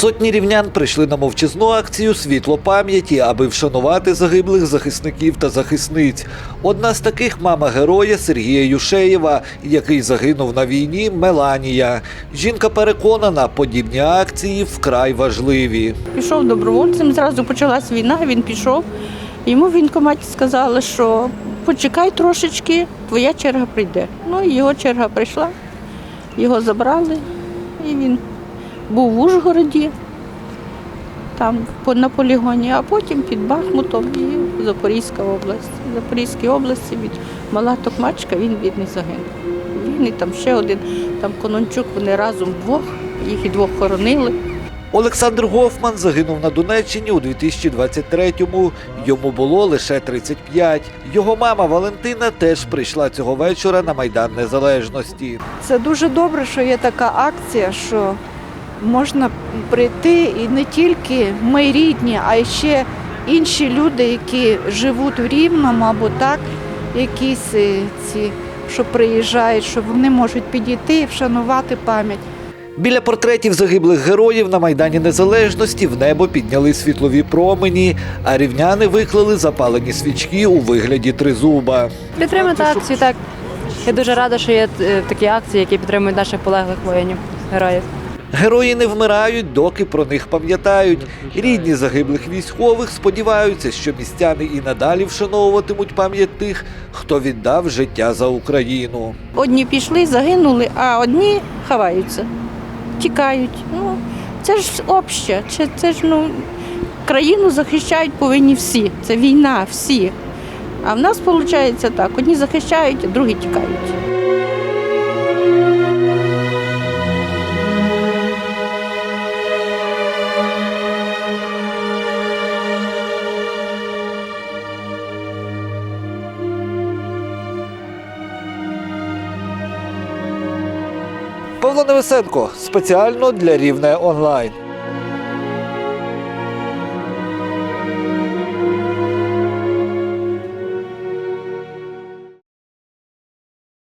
Сотні рівнян прийшли на мовчазну акцію Світло пам'яті, аби вшанувати загиблих захисників та захисниць. Одна з таких мама героя Сергія Юшеєва, який загинув на війні Меланія. Жінка переконана, подібні акції вкрай важливі. Пішов добровольцем, зразу почалась війна, він пішов. Йому в вінкоматі сказали, що почекай трошечки, твоя черга прийде. Ну його черга прийшла, його забрали, і він був в Ужгороді, там на полігоні, а потім під Бахмутом і Запорізька область. В Запорізькій області від Мала Токмачка він бідний загинув. Він і там ще один, там Конончук, вони разом вдвох, їх і двох хоронили. Олександр Гофман загинув на Донеччині у 2023-му. Йому було лише 35. Його мама Валентина теж прийшла цього вечора на Майдан Незалежності. Це дуже добре, що є така акція, що можна прийти і не тільки ми рідні, а й ще інші люди, які живуть в Рівному або так, якісь е, ці, що приїжджають, що вони можуть підійти і вшанувати пам'ять. Біля портретів загиблих героїв на Майдані Незалежності в небо підняли світлові промені, а рівняни виклали запалені свічки у вигляді тризуба. Підтримати акцію, так. Я дуже рада, що є е, такі акції, які підтримують наших полеглих воїнів, героїв. Герої не вмирають, доки про них пам'ятають. Рідні загиблих військових сподіваються, що містяни і надалі вшановуватимуть пам'ять тих, хто віддав життя за Україну. Одні пішли, загинули, а одні ховаються, тікають. Ну, це ж обще. Це, це ж ну, країну захищають повинні всі. Це війна, всі. А в нас виходить так: одні захищають, а другі тікають. Павло Невесенко спеціально для Рівне онлайн.